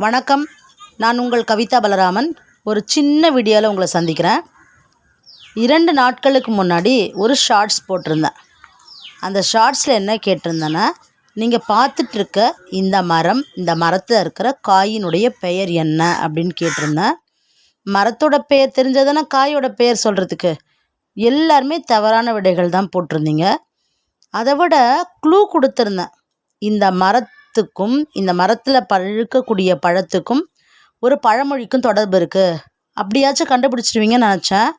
வணக்கம். நான் உங்கள் கவிதா பலராமன். ஒரு சின்ன வீடியோவில் உங்களை சந்திக்கிறேன். இரண்டு நாட்களுக்கு முன்னாடி ஒரு ஷார்ட்ஸ் போட்டிருந்தேன். அந்த ஷார்ட்ஸில் என்ன கேட்டிருந்தேன்னா நீங்கள் பார்த்துட்ருக்க இந்த மரம் இந்த மரத்தில் இருக்கிற காயினுடைய பெயர் என்ன அப்படின்னு கேட்டிருந்தேன். மரத்தோட பெயர் தெரிஞ்சதுன்னா காயோட பெயர் சொல்கிறதுக்கு எல்லாருமே தவறான விடைகள் தான் போட்டிருந்தீங்க. அதை விட க்ளூ கொடுத்துருந்தேன். இந்த மரத் மரத்துக்கும் இந்த மரத்தில் பழுக்கக்கூடிய பழத்துக்கும் ஒரு பழமொழிக்கும் தொடர்பு இருக்குது அப்படியாச்சும் கண்டுபிடிச்சிடுவீங்கன்னு நினச்சேன்.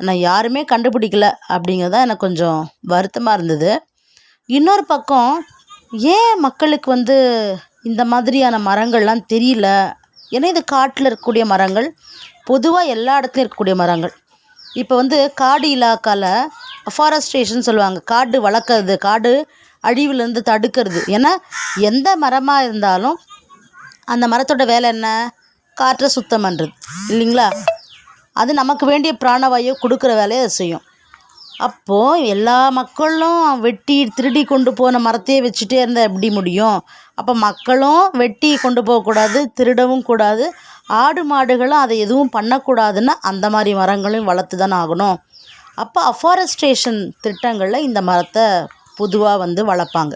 ஆனால் யாருமே கண்டுபிடிக்கல அப்படிங்கிறது தான் எனக்கு கொஞ்சம் வருத்தமாக இருந்தது. இன்னொரு பக்கம் ஏன் மக்களுக்கு வந்து இந்த மாதிரியான மரங்கள்லாம் தெரியல? ஏன்னா இது காட்டில் இருக்கக்கூடிய மரங்கள் பொதுவாக எல்லா இடத்துலையும் இருக்கக்கூடிய மரங்கள். இப்போ வந்து காடு இலாக்காவில் அஃபாரஸ்ட்ரேஷன் சொல்லுவாங்க. காடு வளர்க்குறது காடு அழிவுலேருந்து தடுக்கிறது. ஏன்னா எந்த மரமாக இருந்தாலும் அந்த மரத்தோட வேலை என்ன? காற்றை சுத்தம் பண்ணுறது இல்லைங்களா? அது நமக்கு வேண்டிய பிராணவாயு கொடுக்குற வேலையை அது செய்யும். அப்போது எல்லா மக்களும் வெட்டி திருடி கொண்டு போன மரத்தையே வச்சுட்டே இருந்தால் எப்படி முடியும்? அப்போ மக்களும் வெட்டி கொண்டு போகக்கூடாது திருடவும் கூடாது. ஆடு மாடுகளும் அதை எதுவும் பண்ணக்கூடாதுன்னா அந்த மாதிரி மரங்களையும் வளர்த்து தானே ஆகணும். அப்போ அஃபாரஸ்ட்ரேஷன் திட்டங்களில் இந்த மரத்தை பொதுவாக வந்து வளர்ப்பாங்க.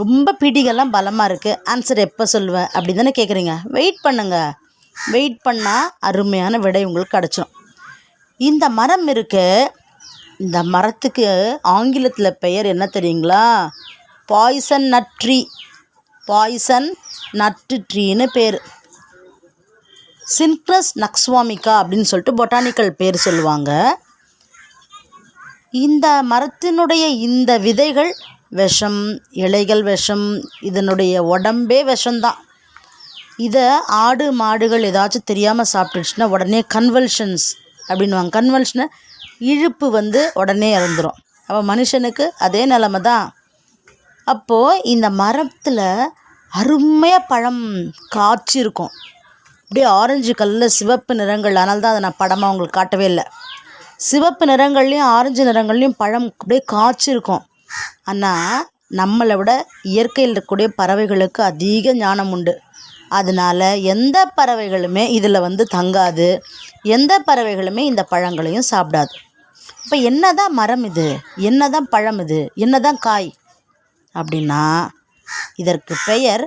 ரொம்ப பிடிகள்லாம் பலமாக இருக்குது ஆன்சர் எப்போ சொல்லுவேன் அப்படி தானே கேட்குறீங்க வெயிட் பண்ணுங்கள் வெயிட் பண்ணால் அருமையான விடை உங்களுக்கு கிடச்சிடும் இந்த மரம் இருக்கு. இந்த மரத்துக்கு ஆங்கிலத்தில் பெயர் என்ன தெரியுங்களா? பாய்சன் நட் ட்ரீ பாய்சன் நட்டு ட்ரீன்னு பேர். சின்க்ரஸ் நக்ஸ்வாமிகா அப்படின்னு சொல்லிட்டு பொட்டானிக்கல் பேர் சொல்லுவாங்க. இந்த மரத்தினுடைய இந்த விதைகள் விஷம் இலைகள் விஷம் இதனுடைய உடம்பே விஷம்தான். இதை ஆடு மாடுகள் ஏதாச்சும் தெரியாமல் சாப்பிட்டுச்சுன்னா உடனே கன்வல்ஷன்ஸ் அப்படின்வாங்க கன்வல்ஷனை இழுப்பு வந்து உடனே இறந்துரும். அப்போ மனுஷனுக்கு அதே நிலமை தான் அப்போது இந்த மரத்தில் அருமையாக பழம் காய்ச்சி இருக்கும். அப்படியே ஆரஞ்சு கல்லில் சிவப்பு நிறங்கள். அதனால தான் அதை நான் படமாக உங்களுக்கு காட்டவே இல்லை. சிவப்பு நிறங்கள்லேயும் ஆரஞ்சு நிறங்கள்லேயும் பழம் அப்படியே காய்ச்சிருக்கும். ஆனால் நம்மளை விட இயற்கையில் இருக்கக்கூடிய பறவைகளுக்கு அதிக ஞானம் உண்டு. அதனால எந்த பறவைகளுமே இதில் வந்து தங்காது. எந்த பறவைகளுமே இந்த பழங்களையும் சாப்பிடாது. இப்போ என்ன தான் மரம் இது? என்ன தான் பழம் இது? என்ன தான் காய்? அப்படின்னா இதற்கு பெயர்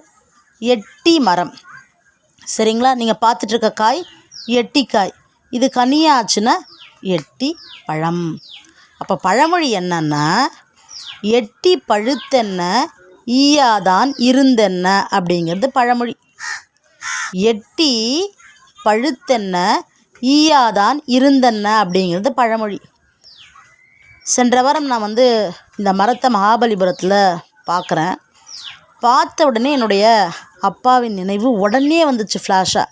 எட்டி மரம். சரிங்களா? நீங்கள் பார்த்துட்ருக்க காய் எட்டி காய் இது கனியாச்சுன்னா எட்டி பழம். அப்போ பழமொழி என்னன்னா எட்டி பழுத்தென்ன ஈயாதான் இருந்தென்ன அப்படிங்கிறது பழமொழி. எட்டி பழுத்தென்ன ஈயாதான் இருந்தென்ன அப்படிங்கிறது பழமொழி. சென்ற வாரம் நான் வந்து இந்த மரத்தை மகாபலிபுரத்தில் பார்க்குறேன் பார்த்த உடனே என்னுடைய அப்பாவின் நினைவு உடனே வந்துச்சு ஃப்ளாஷாக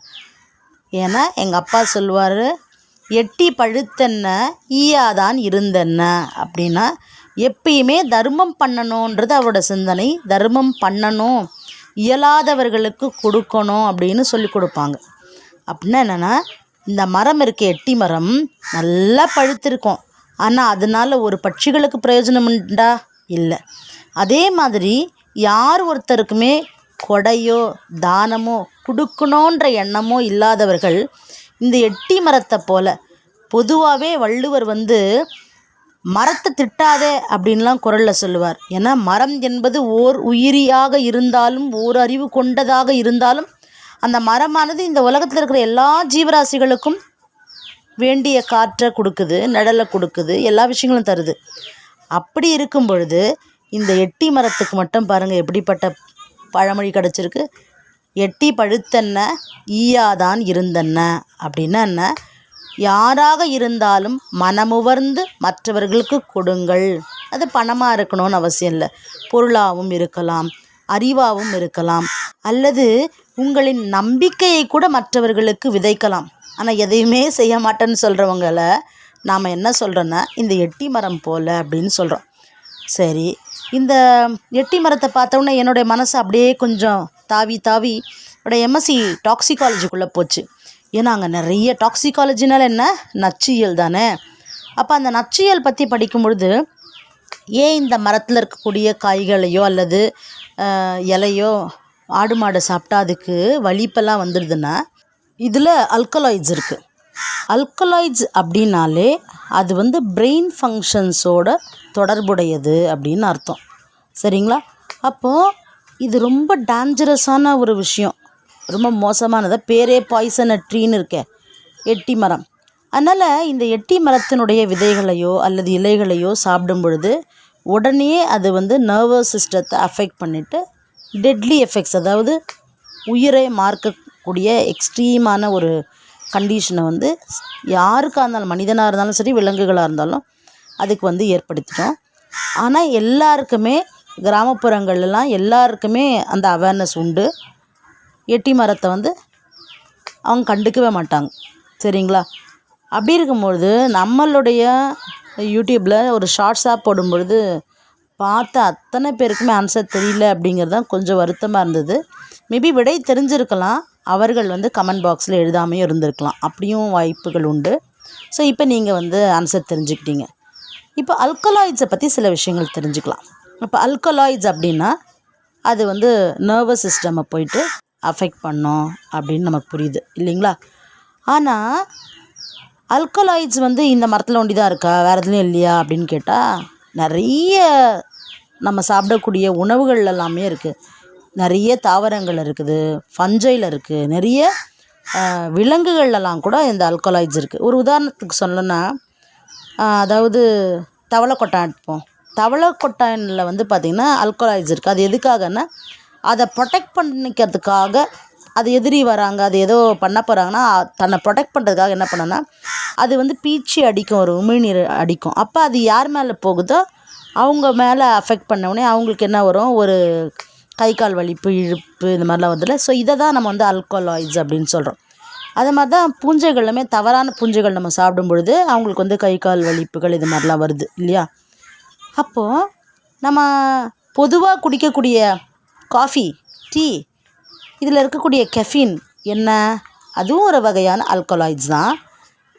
ஏன்னா எங்கள் அப்பா சொல்லுவார் எட்டி பழுத்தென்ன ஈயாதான் இருந்தென்ன? அப்படின்னா எப்பயுமே தர்மம் பண்ணணுன்றது அவரோட சிந்தனை. தர்மம் பண்ணணும். இயலாதவர்களுக்கு கொடுக்கணும் அப்படின்னு சொல்லி கொடுப்பாங்க. அப்படின்னா என்னென்னா இந்த மரம் இருக்க எட்டி மரம் நல்லா பழுத்திருக்கும். ஆனால் அதனால் ஒரு பட்சிகளுக்கு பிரயோஜனம் உண்டா? இல்லை. அதே மாதிரி யார் ஒருத்தருக்குமே கொடையோ தானமோ கொடுக்கணுன்ற எண்ணமோ இல்லாதவர்கள் இந்த எட்டி மரத்தை போல். பொதுவாகவே வள்ளுவர் வந்து மரத்தை திட்டாதே அப்படின்லாம் குரலில் சொல்லுவார். ஏன்னா மரம் என்பது ஓர் உயிரியாக இருந்தாலும் ஓர் அறிவு கொண்டதாக இருந்தாலும் அந்த மரமானது இந்த உலகத்தில் இருக்கிற எல்லா ஜீவராசிகளுக்கும் வேண்டிய காற்றை கொடுக்குது நிழலை கொடுக்குது எல்லா விஷயங்களும் தருது. அப்படி இருக்கும் பொழுது இந்த எட்டி மரத்துக்கு மட்டும் பாருங்கள் எப்படிப்பட்ட பழமொழி கிடச்சிருக்கு. எட்டி பழுத்தென்ன ஈயாதான் இருந்தென்ன? அப்படின்னா என்ன? யாராக இருந்தாலும் மனமுவர்ந்து மற்றவர்களுக்கு கொடுங்கள். அது பணமாக இருக்கணும்னு அவசியம் இல்லை. பொருளாகவும் இருக்கலாம் அறிவாகவும் இருக்கலாம். அல்லது உங்களின் நம்பிக்கையை கூட மற்றவர்களுக்கு விதைக்கலாம். ஆனால் எதையுமே செய்ய மாட்டேன்னு சொல்கிறவங்கள நாம் என்ன சொல்கிறோன்னா இந்த எட்டி மரம் போல் அப்படின்னு சொல்கிறோம் சரி இந்த எட்டி மரத்தை பார்த்தோன்னே என்னுடைய மனசு அப்படியே கொஞ்சம் தாவி தாவி என்னோட எம்எஸ்சி டாக்ஸிகாலஜிக்குள்ளே போச்சு. ஏன்னா அங்கே நிறைய டாக்ஸிகாலஜினால் என்ன? நச்சியல் தானே. அப்போ அந்த நச்சியல் பற்றி படிக்கும் பொழுது ஏன் இந்த மரத்தில் இருக்கக்கூடிய காய்களையோ அல்லது இலையோ ஆடு மாடு சாப்பிட்டா அதுக்கு வலிப்பெல்லாம் வந்துடுதுன்னா இதில் அல்கலாய்ட்ஸ் இருக்குது அல்கலாய்ட்ஸ் அப்படின்னாலே அது வந்து பிரெயின் ஃபங்க்ஷன்ஸோட தொடர்புடையது அப்படின்னு அர்த்தம். சரிங்களா? அப்போது இது ரொம்ப டேஞ்சரஸான ஒரு விஷயம். ரொம்ப மோசமானது. பேரே பாய்சன் ட்ரீன்னு இருக்கே. எட்டி மரம். அதனால் இந்த எட்டி மரத்தினுடைய விதைகளையோ அல்லது இலைகளையோ சாப்பிடும் பொழுது உடனே அது வந்து நர்வஸ் சிஸ்டத்தை அஃபெக்ட் பண்ணிவிட்டு டெட்லி எஃபெக்ட்ஸ் அதாவது உயிரை மார்க்கக்கூடிய எக்ஸ்ட்ரீமான ஒரு கண்டிஷனை வந்து யாருக்காக இருந்தாலும் மனிதனாக இருந்தாலும் சரி விலங்குகளாக இருந்தாலும் அதுக்கு வந்து ஏற்படுத்திட்டோம். ஆனால் எல்லாருக்குமே கிராமப்புறங்கள்லாம் எல்லாருக்குமே அந்த அவேர்னஸ் உண்டு. எட்டி மரத்தை வந்து அவங்க கண்டுக்கவே மாட்டாங்க. சரிங்களா? அப்படி இருக்கும்பொழுது நம்மளுடைய யூடியூப்பில் ஒரு ஷார்ட்ஸாக போடும்பொழுது பார்த்த அத்தனை பேருக்குமே ஆன்சர் தெரியல அப்படிங்கிறது தான் கொஞ்சம் வருத்தமாக இருந்தது. மேபி விடை தெரிஞ்சிருக்கலாம். அவர்கள் வந்து கமெண்ட் பாக்ஸில் எழுதாமையும் இருந்திருக்கலாம். அப்படியும் வாய்ப்புகள் உண்டு. ஸோ இப்போ நீங்கள் வந்து ஆன்சர் தெரிஞ்சுக்கிட்டீங்க. இப்போ அல்கலாய்ட்ஸை பற்றி சில விஷயங்கள் தெரிஞ்சுக்கலாம். இப்போ அல்கலாய்ட்ஸ் அப்படின்னா அது வந்து நர்வஸ் சிஸ்டமை போயிட்டு அஃபெக்ட் பண்ணும் அப்படின்னு நமக்கு புரியுது இல்லைங்களா? ஆனால் அல்கலாய்ட்ஸ் வந்து இந்த மரத்தில் ஒண்டி தான் இருக்கா? வேறு எதுலையும் இல்லையா? அப்படின்னு கேட்டால் நிறைய நம்ம சாப்பிடக்கூடிய உணவுகள் எல்லாமே இருக்குது நிறைய தாவரங்கள் இருக்குது ஃபஞ்சையில் இருக்குது நிறைய விலங்குகள்லாம் கூட இந்த அல்கலாய்ட்ஸ் இருக்குது ஒரு உதாரணத்துக்கு சொல்லணும்னா அதாவது தவளை தவளைக்கொட்டான் எடுப்போம் தவளைக்கொட்டானில் வந்து பார்த்திங்கன்னா அல்கலாய்ட்ஸ் இருக்குது அது எதுக்காகன்னா அதை ப்ரொடெக்ட் பண்ணிக்கிறதுக்காக அது எதிரி வராங்க அது ஏதோ பண்ண போகிறாங்கன்னா தன்னை ப்ரொடெக்ட் பண்ணுறதுக்காக என்ன பண்ணோன்னா அது வந்து பீச்சி அடிக்கும் ஒரு உமிழ்நீர் அடிக்கும். அப்போ அது யார் மேலே போகுதோ அவங்க மேலே அஃபெக்ட் பண்ணவுடனே அவங்களுக்கு என்ன வரும்? ஒரு கை கால் வலிப்பு இழுப்பு இந்த மாதிரிலாம் வருதுல்ல ஸோ இதை தான் நம்ம வந்து அல்கலாய்ட்ஸ் அப்படின்னு சொல்கிறோம் அது மாதிரி தான் பூஞ்சைகளுமே தவறான பூஞ்சைகள் நம்ம சாப்பிடும் பொழுது அவங்களுக்கு வந்து கை கால் வலிப்புகள் இது மாதிரிலாம் வருது இல்லையா? அப்போது நம்ம பொதுவாக குடிக்கக்கூடிய காஃபி டீ இதில் இருக்கக்கூடிய கெஃபின் என்ன? அதுவும் ஒரு வகையான அல்கலாய்ட்ஸ் தான்.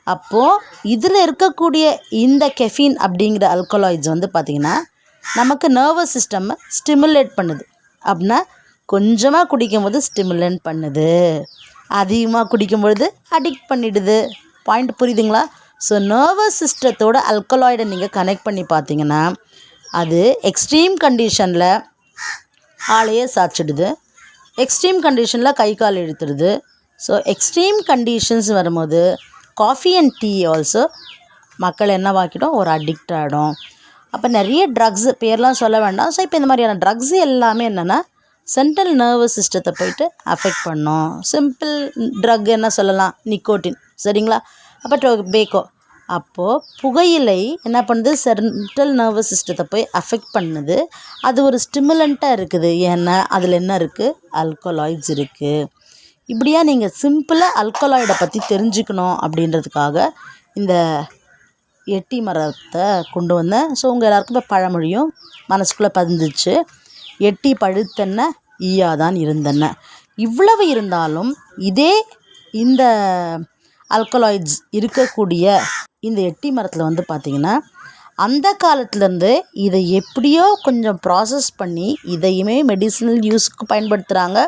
அப்போது இதில் இருக்கக்கூடிய இந்த கெஃபின் அப்படிங்கிற அல்கலாய்ட்ஸ் வந்து பார்த்திங்கன்னா நமக்கு நர்வஸ் சிஸ்டம்மை ஸ்டிமுலேட் பண்ணுது. அப்படின்னா கொஞ்சமாக குடிக்கும்போது ஸ்டிமுலேட் பண்ணுது. அதிகமாக குடிக்கும் பொழுது அடிக்ட் பண்ணிடுது. பாயிண்ட் புரியுதுங்களா? ஸோ நர்வஸ் சிஸ்டத்தோட அல்கலாய்டை நீங்கள் கனெக்ட் பண்ணி பார்த்தீங்கன்னா அது எக்ஸ்ட்ரீம் கண்டிஷனில் ஆளையே சாச்சிடுது. எக்ஸ்ட்ரீம் கண்டிஷனில் கை கால் இழுத்துடுது. ஸோ எக்ஸ்ட்ரீம் கண்டிஷன்ஸ் வரும்போது காஃபி அண்ட் டீ ஆல்சோ மக்கள் என்னவாக்கிடும் ஒரு அடிக்ட் ஆகிடும் அப்போ நிறைய ட்ரக்ஸ் பேர்லாம் சொல்ல வேண்டாம். ஸோ இப்போ இந்த மாதிரியான ட்ரக்ஸ் எல்லாமே என்னென்னா சென்ட்ரல் நர்வஸ் சிஸ்டத்தை போயிட்டு அஃபெக்ட் பண்ணும். சிம்பிள் ட்ரக் என்ன சொல்லலாம்? நிக்கோட்டின் சரிங்களா? அப்போ பேக்கோ. அப்போது புகையிலை என்ன பண்ணுது? சென்ட்ரல் நர்வஸ் சிஸ்டத்தை போய் அஃபெக்ட் பண்ணுது. அது ஒரு ஸ்டிமுலண்ட்டாக இருக்குது. ஏன்னா அதில் என்ன இருக்குது அல்கோலாய்ட்ஸ் இருக்குது இப்படியா நீங்கள் சிம்பிளாக அல்கோலாய்டை பற்றி தெரிஞ்சுக்கணும் அப்படின்றதுக்காக இந்த எட்டி மரத்தை கொண்டு வந்தேன். ஸோ உங்கள் எல்லாருக்கும் இப்போ பழமொழியும் மனசுக்குள்ளே பதிஞ்சிச்சு. எட்டி பழுத்தென்ன ஈயாதான் இருந்தென்ன இவ்வளவு இருந்தாலும் இதே இந்த அல்கலாய்ட்ஸ் இருக்கக்கூடிய இந்த எட்டி மரத்தில் வந்து பார்த்திங்கன்னா அந்த காலத்துலேருந்து இதை எப்படியோ கொஞ்சம் ப்ராசஸ் பண்ணி இதையுமே மெடிசினல் யூஸ்க்கு பயன்படுத்துகிறாங்க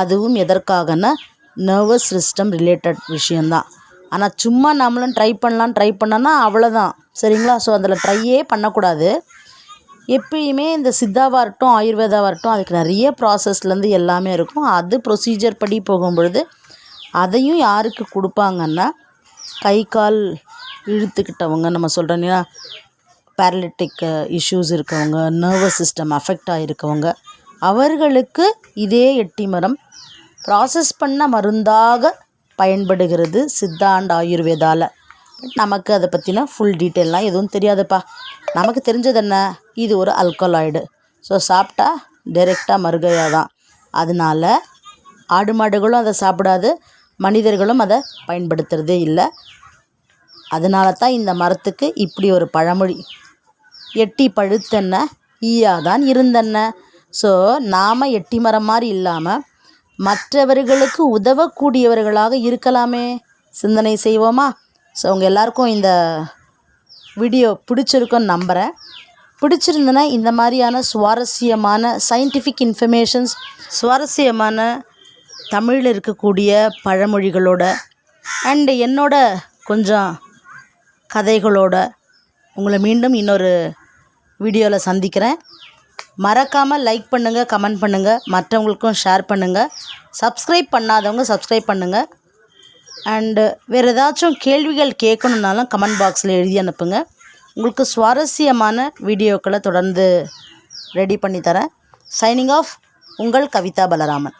அதுவும் எதற்காகன்னா நர்வஸ் சிஸ்டம் ரிலேட்டட் விஷயந்தான் ஆனால் சும்மா நம்மளும் ட்ரை பண்ணலாம் ட்ரை பண்ணோன்னா அவ்வளோதான் சரிங்களா? ஸோ அதில் ட்ரையே பண்ணக்கூடாது. எப்பயுமே இந்த சித்தாவாக இருக்கட்டும் ஆயுர்வேதாவாக இருக்கட்டும் அதுக்கு நிறைய ப்ராசஸ்லேருந்து எல்லாமே இருக்கும். அது ப்ரொசீஜர் படி போகும்பொழுது அதையும் யாருக்கு கொடுப்பாங்கன்னா கை கால் இழுத்துக்கிட்டவங்க நம்ம சொல்கிறோம் இல்லையா? பேரலிட்டிக் இஷ்யூஸ் இருக்கவங்க நர்வஸ் சிஸ்டம் அஃபெக்ட் ஆகிருக்கவங்க அவர்களுக்கு இதே எட்டி மரம் ப்ராசஸ் பண்ண மருந்தாக பயன்படுகிறது சித்தாண்ட் ஆயுர்வேதாவில் நமக்கு அதை பற்றின ஃபுல் டீட்டெயிலாம் எதுவும் தெரியாதுப்பா. நமக்கு தெரிஞ்சது என்ன? இது ஒரு அல்கலாய்டு ஸோ சாப்பிட்டா டைரெக்டாக மருகையாக தான் அதனால ஆடு மாடுகளும் அதை சாப்பிடாது. மனிதர்களும் அதை பயன்படுத்துகிறதே இல்லை. அதனால தான் இந்த மரத்துக்கு இப்படி ஒரு பழமொழி. எட்டி பழுத்தென்ன ஈயாதான் இருந்தென்ன. ஸோ நாம் எட்டி மரம் மாதிரி இல்லாமல் மற்றவர்களுக்கு உதவக்கூடியவர்களாக இருக்கலாமே. சிந்தனை செய்வோமா? ஸோ உங்கள் எல்லாருக்கும் இந்த வீடியோ பிடிச்சிருக்குன்னு நம்புகிறேன் பிடிச்சிருந்தனா இந்த மாதிரியான சுவாரஸ்யமான சயின்டிஃபிக் இன்ஃபர்மேஷன்ஸ் சுவாரஸ்யமான தமிழில் இருக்கக்கூடிய பழமொழிகளோட அண்டு என்னோட கொஞ்சம் கதைகளோட உங்களை மீண்டும் இன்னொரு வீடியோவில் சந்திக்கிறேன். மறக்காமல் லைக் பண்ணுங்கள் கமெண்ட் பண்ணுங்கள் மற்றவங்களுக்கும் ஷேர் பண்ணுங்கள் சப்ஸ்கிரைப் பண்ணாதவங்க சப்ஸ்கிரைப் பண்ணுங்கள் அண்டு வேறு ஏதாச்சும் கேள்விகள் கேட்கணுன்னாலும் கமெண்ட் பாக்ஸில் எழுதி அனுப்புங்க. உங்களுக்கு சுவாரஸ்யமான வீடியோக்களை தொடர்ந்து ரெடி பண்ணி தரேன். சைனிங் ஆஃப் உங்கள் கவிதா பலராமன்.